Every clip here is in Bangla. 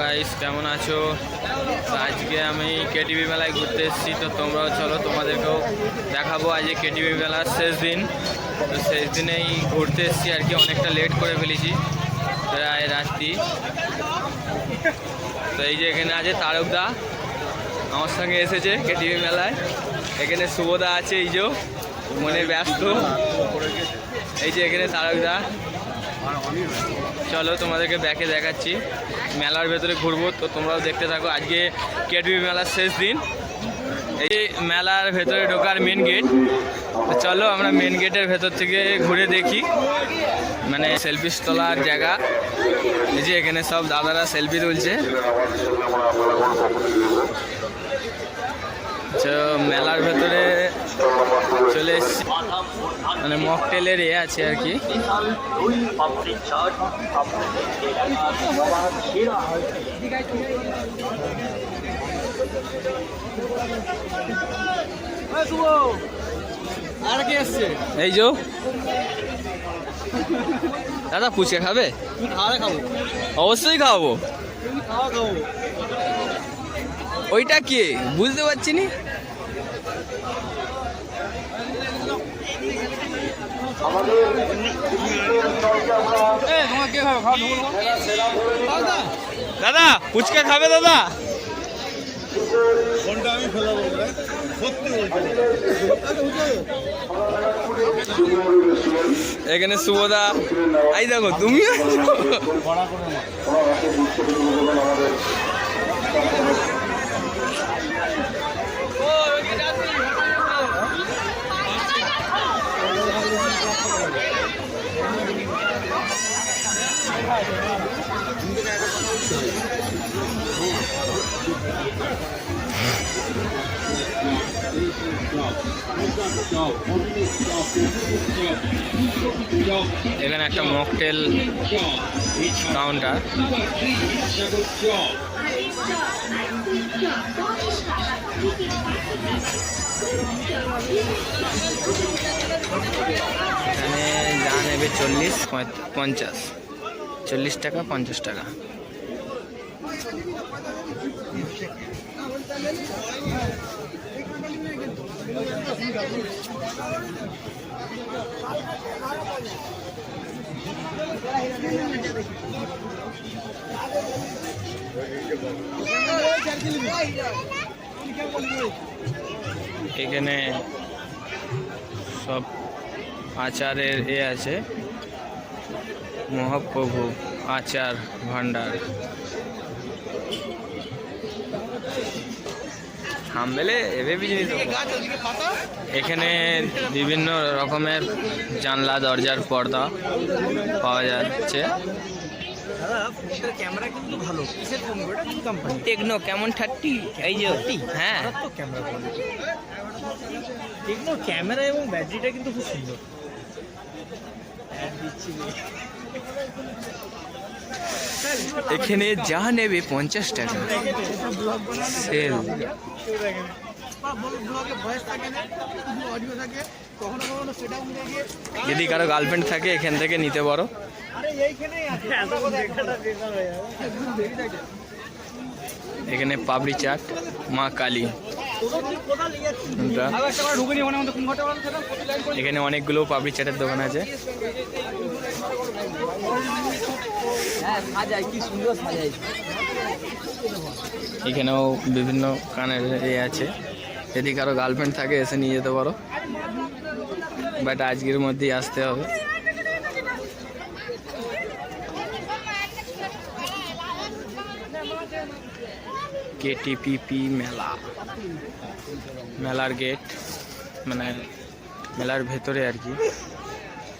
গাইস কেমন আছো? আজকে আমি কেটিভি মেলায় ঘুরতে এসেছি, তো তোমরাও চলো তোমাদেরকেও দেখাবো। আজকে কেটিভি মেলার শেষ দিন, তো শেষ দিনেই ঘুরতে এসেছি, আর কি অনেকটা লেট করে ফেলেছি, প্রায় রাত্রি। তো এই যে এখানে আছে তারকদা আমার সঙ্গে এসেছে কেটিভি মেলায়। এখানে শুভদা আছে, এই যে মনে ব্যস্ত। এই যে এখানে তারকদা চলো তোমাদেরকে ব্যাকে দেখাচ্ছি। মেলার ভেতরে ঘুরবো। তো তোমরাও দেখতে থাকো। আজকে কেডবি মেলার শেষ দিন। এই মেলার ভেতরে ঢোকার মেন গেট চলো আমরা মেন গেটের ভেতর থেকে ঘুরে দেখি। মানে সেলফি তোলার জায়গা। এই যে এখানে সব দাদারা সেলফি তুলছে। তো মেলার ভেতরে চলে এসছি। মানে মকটেলের এ আছে আর কি। আর কি আসছে এই যো দাদা ফুচকা খাবে? তুই খাওয়া খাব। অবশ্যই খাওয়াবো। খাওয়া খাব। ওইটা কে? বুঝতে পারছি নি দাদা ফুচকা খাবে দাদা? ফোনটা আমি ফেলাবো এখানে শুভদা এই দেখো তুমি এখানে একটা মকটেল কাউন্টার। এখানে যা নেবে চল্লিশ পঞ্চাশ। চল্লিশ টাকা পঞ্চাশ টাকা। এখানে সব আচারের এ আছে। মহাপ্রভু আচার ভান্ডার হামবেলে এখানে বিভিন্ন রকমের জানলা দরজার পর্দা পাওয়া যাচ্ছে। ক্যামেরা কিন্তু ভালো। কিসের ফোন ওটা কি কোম্পানি টেকনো কেমন থার্টি এই যে হ্যাঁ। ক্যামেরা টেকনো ক্যামেরা এবং ব্যাটারিটা কিন্তু খুব সুন্দর। দিচ্ছি। এখানে যা নেবে পঞ্চাশ টাকা। সেল। যদি কারও গার্লফ্রেন্ড থাকে এখান থেকে নিতে পারো। এখানে পাবড়ি চাট মা কালী। এখানে অনেকগুলো পাবড়ি চাটের দোকান আছে। এখানেও বিভিন্ন কানের এ আছে। যদি কারও গার্লফ্রেন্ড থাকে, এসে নিয়ে যেতে পারো। বাট আজকের মধ্যেই আসতে হবে। কেটিপিপি মেলা। মেলার গেট মানে মেলার ভেতরে আর কি।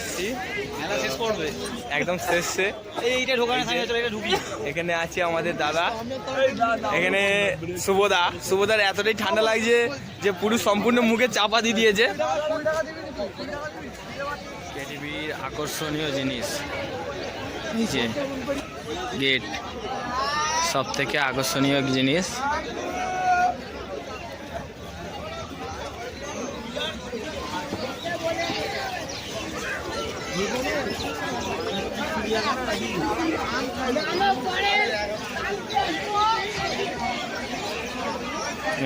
এসেছি। মেলা শেষ করবে একদম শেষে এইটা ঢোকানো থাকে চলে এটা ঢুকি। এখানে আছে আমাদের দাদা। এখানে শুভদা শুভদার এতটাই ঠান্ডা লাগছে যে পুরো সম্পূর্ণ মুখে চাপা দিয়ে দিয়েছে। কেটিভির আকর্ষণীয় জিনিস। যে গেট সব থেকে আকর্ষণীয় জিনিস।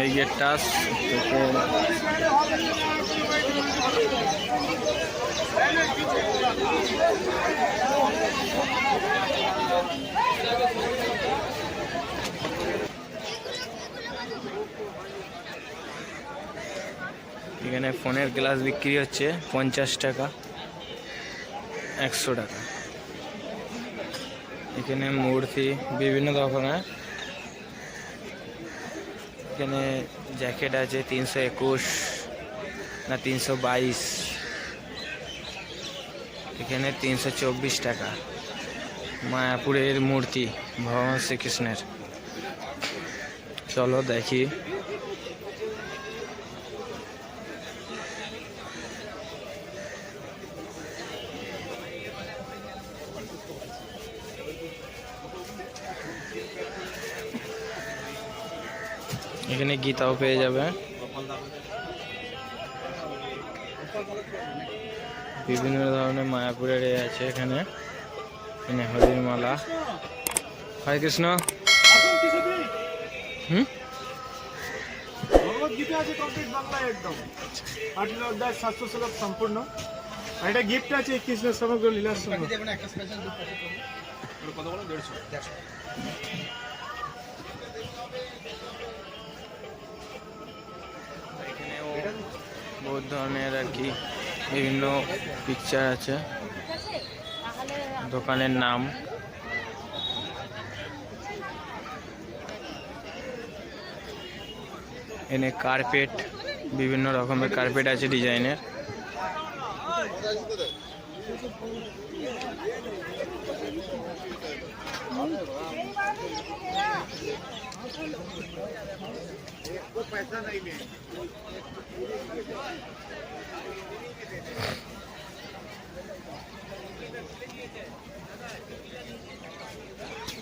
এই গেটটা থেকে এখানে ফোনের গ্লাস বিক্রি হচ্ছে পঞ্চাশ টাকা। একশো টাকা। এখানে মূর্তি বিভিন্ন রকমের। এখানে জ্যাকেট আছে তিনশো একুশ না তিনশো বাইশ। এখানে তিনশো চব্বিশ টাকা। মায়াপুরের মূর্তি, ভগবান শ্রীকৃষ্ণের। চলো দেখি। এখানে গীতাও পেয়ে যাবে। বিভিন্ন ধরনের মায়াপুরের এ আছে এখানে এখানে হরির মালা। হরে কৃষ্ণ। হুম? গীতা আছে কমপ্লিট বাংলায় একদম। আটলো অধ্যায় সম্পূর্ণ। আর এটা গিফট আছে কৃষ্ণের সমগ্র লীলার সঙ্গে। ধরনের আর কি বিভিন্ন পিকচার আছে। দোকানের নাম। এনে কার্পেট বিভিন্ন রকমের কার্পেট আছে ডিজাইনের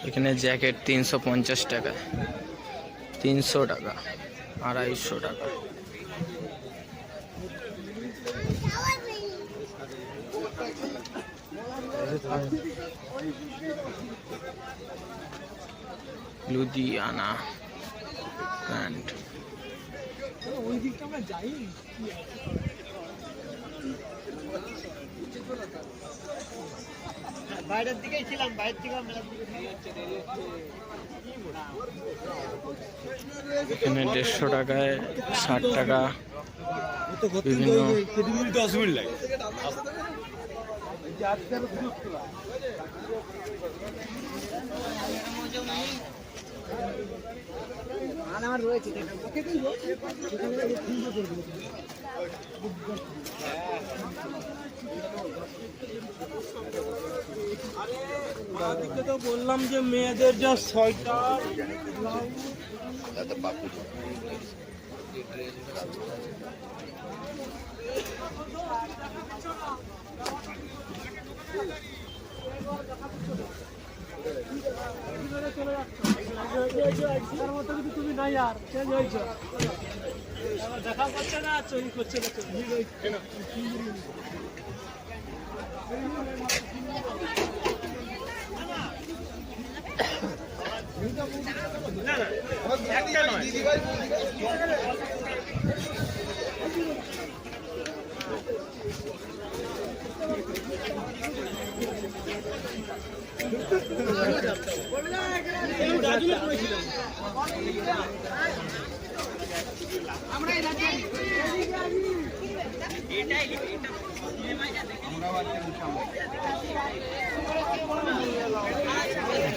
এখানে জ্যাকেট তিনশো পঞ্চাশ টাকা। তিনশো টাকা আড়াইশো টাকা। লুধিয়ানা প্যান্ট বাইরের দিকেই ছিলাম বাইরের থেকে মেলা এখানে দেড়শো টাকায় ষাট টাকা বিভিন্ন দাদিকে তো বললাম যে মেয়েদের যা ছয়টা তুমি নাই আর চেঞ্জ হয়েছ দেখা করছে না চুরি করছে না। একটা নয়।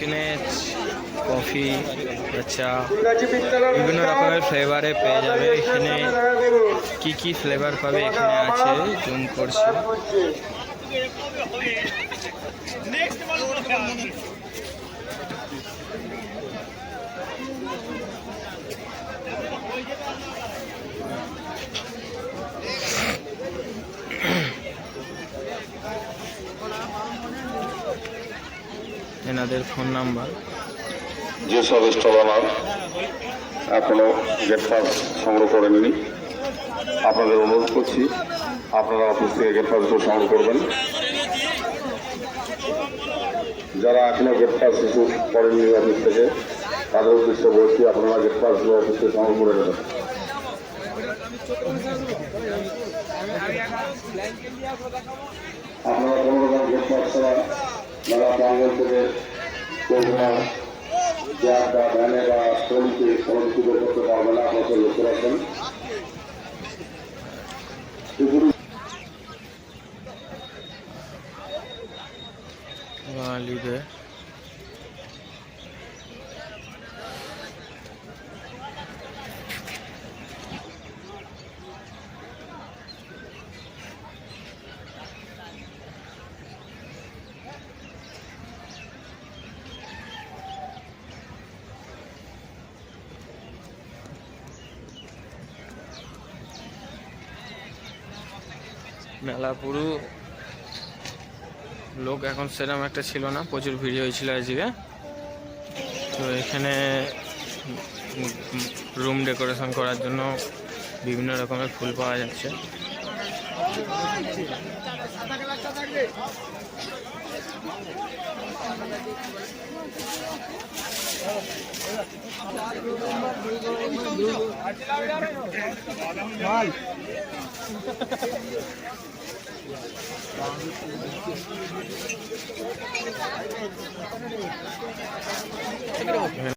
এখানে কফি চা, বিভিন্ন রকমের ফ্লেভারে পেয়ে যাবে। এখানে কি কি ফ্লেভার পাবে এখানে আছে জুম করছি। এনাদের ফোন নাম্বার। যেসব স্টলার এখনও গেট পাস সংগ্রহ করেননি, আপনাদের অনুরোধ করছি, আপনারা অফিস থেকে গেট পাসগুলো সংগ্রহ করবেন। যারা এখনও গেট পাস ইস্যু করেননি অফিস থেকে, তাদের উদ্দেশ্যে বলছি, আপনারা গেট পাসগুলো অফিস থেকে সংগ্রহ করে নেবেন। আপনারা কোনো রকম গেট পাস ছাড়া মেলা প্রাঙ্গল থেকে কোনো ক্যাব বা ভ্যানে বা কিছু বের করতে পারবে না আপনাদের লক্ষ্য রাখবেন বাঙালিদের মেলা পুরো লোক এখন সেরকম একটা ছিল না, প্রচুর ভিড় হয়েছিল আজকে। তো এখানে রুম ডেকোরেশন করার জন্য বিভিন্ন রকমের ফুল পাওয়া যাচ্ছে। Check it out.